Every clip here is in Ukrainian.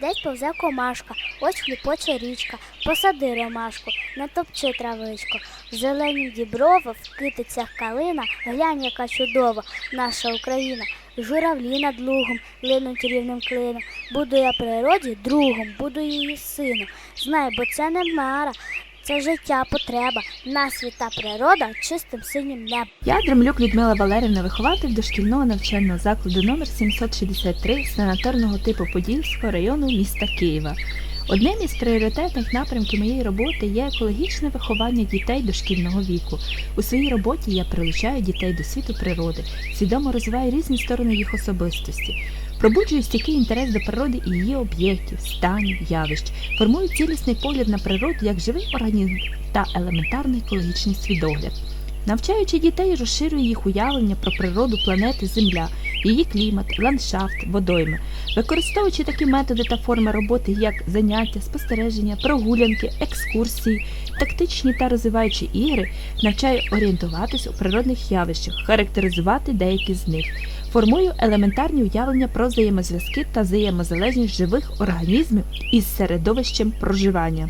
Ось повзе комашка, ось хліпоче річка, посади ромашку, натопчи травичко. В зелені діброви, в китицях калина, глянь, яка чудова наша Україна. Журавлі над лугом линуть рівним клином. Буду я природі другом, буду її сином. Знай, бо це не мара, це життя потреба. насвіта природа чистим синім небом. Я Дремлюк Людмила Валерівна, вихователь дошкільного навчального закладу номер 763 санаторного типу Подільського району міста Києва. Одним із пріоритетних напрямків моєї роботи є екологічне виховання дітей дошкільного віку. У своїй роботі я прилучаю дітей до світу природи, свідомо розвиваю різні сторони їх особистості. Пробуджую стійкий інтерес до природи і її об'єктів, станів, явищ, формую цілісний погляд на природу як живий організм та елементарний екологічний свідогляд. Навчаючи дітей, розширюю їх уявлення про природу планети Земля, її клімат, ландшафт, водойми, використовуючи такі методи та форми роботи, як заняття, спостереження, прогулянки, екскурсії, тактичні та розвиваючі ігри, навчаю орієнтуватись у природних явищах, характеризувати деякі з них. Формую елементарні уявлення про взаємозв'язки та взаємозалежність живих організмів із середовищем проживання.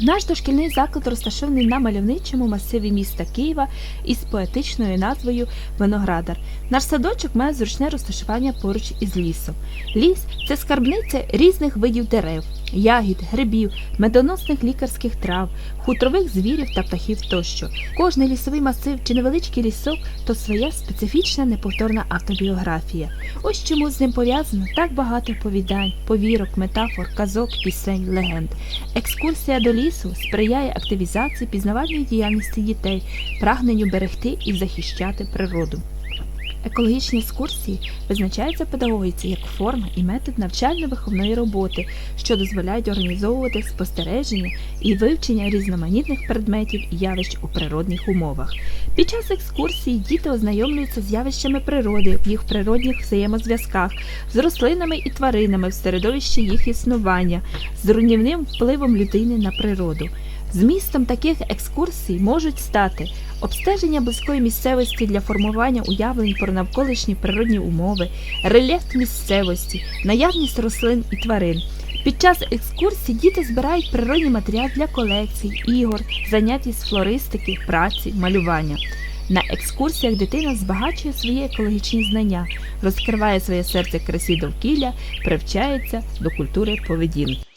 Наш дошкільний заклад розташований на мальовничому масиві міста Києва із поетичною назвою Виноградар. Наш садочок має зручне розташування поруч із лісом. Ліс це скарбниця різних видів дерев, ягід, грибів, медоносних лікарських трав, хутрових звірів та птахів тощо. Кожний лісовий масив чи невеличкий лісок то своя специфічна неповторна автобіографія. Ось чому з ним пов'язано так багато оповідань, повірок, метафор, казок, пісень, легенд. Екскурсія до лісу сприяє активізації пізнавальної діяльності дітей, прагненню берегти і захищати природу. Екологічні екскурсії визначаються педагогіці як форма і метод навчально-виховної роботи, що дозволяють організовувати спостереження і вивчення різноманітних предметів і явищ у природних умовах. Під час екскурсії діти ознайомлюються з явищами природи в їх природних взаємозв'язках, з рослинами і тваринами в середовищі їх існування, з руйнівним впливом людини на природу. Змістом таких екскурсій можуть стати обстеження близької місцевості для формування уявлень про навколишні природні умови, рельєф місцевості, наявність рослин і тварин. Під час екскурсій діти збирають природний матеріал для колекцій, ігор, занять із флористики, праці, малювання. На екскурсіях дитина збагачує свої екологічні знання, розкриває своє серце красі довкілля, привчається до культури поведінки.